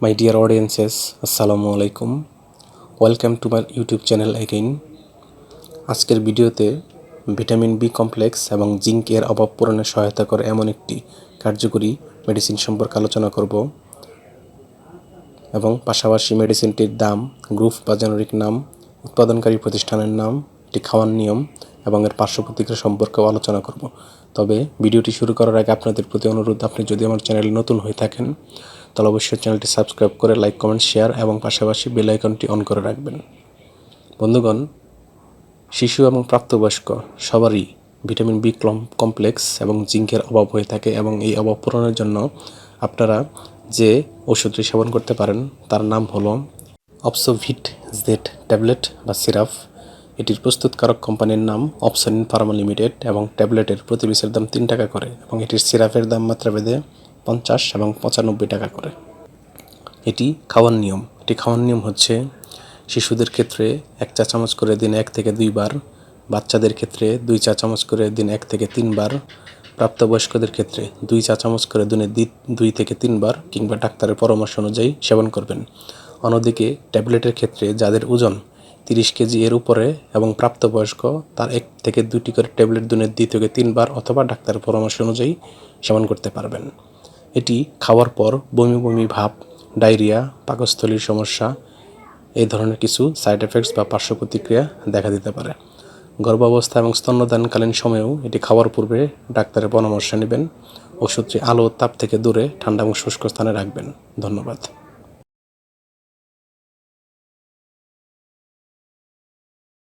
My deer audiences আসসালামু আলাইকুম welcome to my YouTube channel again আজকের ভিডিওতে ভিটামিন বি কমপ্লেক্স এবং জিঙ্ক এর অভাব পূরণে সহায়তা করে এমন একটি কার্যকরী মেডিসিন সম্পর্কে আলোচনা করব। এবং পাশাপাশি মেডিসিনটির দাম গ্রুপ বা জেনারিক নাম, উৎপাদনকারী প্রতিষ্ঠানের নাম, এটি খাওয়ার নিয়ম এবং এর পার্শ্ব প্রতিক্রিয়া সম্পর্কেও আলোচনা করব। তবে ভিডিওটি শুরু করার আগে আপনাদের প্রতি অনুরোধ, আপনি যদি আমার চ্যানেলে নতুন হয়ে থাকেন তাহলে অবশ্যই চ্যানেলটি সাবস্ক্রাইব করে লাইক, কমেন্ট, শেয়ার এবং পাশাপাশি বেল আইকনটি অন করে রাখবেন। বন্ধুগণ, শিশু এবং প্রাপ্তবয়স্ক সবারই ভিটামিন বি কমপ্লেক্স এবং জিঙ্কের অভাব হয়ে থাকে এবং এই অভাব পূরণের জন্য আপনারা যে ওষুধটি সেবন করতে পারেন, তার নাম হলো অপসোভিট জেড ট্যাবলেট বা সিরাপ এটির প্রস্তুতকারক কোম্পানির নাম অপসনিন ফার্মা লিমিটেড এবং ট্যাবলেটের প্রতি পিসের দাম তিন টাকা করে এবং এটির সিরাপের দাম মাত্রা বেঁধে পঞ্চাশ এবং পঁচানব্বই টাকা করে। এটি খাওয়ার নিয়ম। এটি খাওয়ার নিয়ম হচ্ছে শিশুদের ক্ষেত্রে এক চা চামচ করে দিনে এক থেকে দুইবার বাচ্চাদের ক্ষেত্রে দুই চা চামচ করে দিন এক থেকে তিনবার প্রাপ্তবয়স্কদের ক্ষেত্রে দুই চা চামচ করে দিনে দুই থেকে তিনবার কিংবা ডাক্তারের পরামর্শ অনুযায়ী সেবন করবেন। অন্যদিকে ট্যাবলেটের ক্ষেত্রে যাদের ওজন তিরিশ কেজি এর উপরে এবং প্রাপ্তবয়স্ক, তার এক থেকে দুটি করে ট্যাবলেট দিনের দুই থেকে তিনবার অথবা ডাক্তারের পরামর্শ অনুযায়ী সেবন করতে পারবেন। এটি খাওয়ার পর বমি বমি ভাব, ডায়রিয়া, পাকস্থলীর সমস্যা এই ধরনের কিছু সাইড এফেক্টস বা পার্শ্ব প্রতিক্রিয়া দেখা দিতে পারে। গর্ভাবস্থা এবং স্তন্যদানকালীন সময়েও এটি খাওয়ার পূর্বে ডাক্তারের পরামর্শ নেবেন। ওষুধটি আলো তাপ থেকে দূরে ঠান্ডা এবং শুষ্ক স্থানে রাখবেন। ধন্যবাদ।